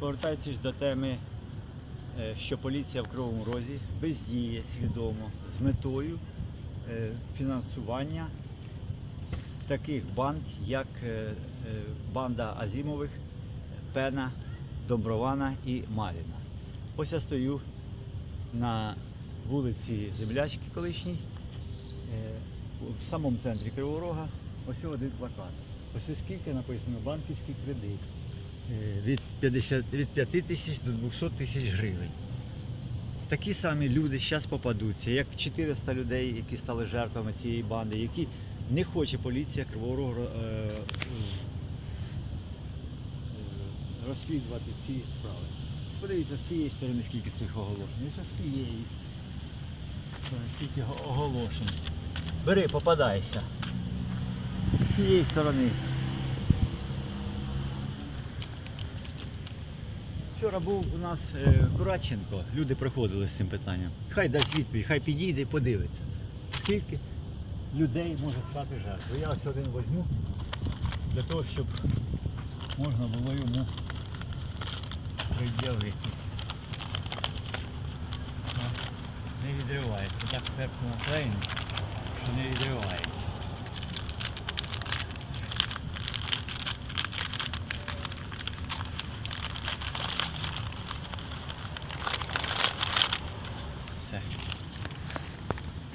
повертаючись до теми, е, що поліція в Кривому Розі бездіє свідомо з метою е, фінансування таких банд, як е, банда Азімових, Пена, Домбрована і Маріна. Ось я стою на вулиці Землячки колишній, в самому центрі Кривого Рога. Ось один плакат. Ось скільки написано банківський кредит. Е, Від 50, від 5 тисяч до 200 тисяч гривень. Такі самі люди зараз попадуться, як 400 людей, які стали жертвами цієї банди, які не хоче поліція Кривого Рогу е, е, розслідувати ці справи. Подивіться, з цієї сторони скільки цих оголошень. З цієї скільки го- оголошень. Бери, попадайся. З цієї сторони. Вчора був у нас е, Кураченко, люди приходили з цим питанням. Хай дасть відповідь, хай підійде і подивиться. Скільки людей може стати жертвою. Я ось один возьму для того, щоб можна було йому пред'явити. О, Не відривається. Так першому наклеєно, що не відривається.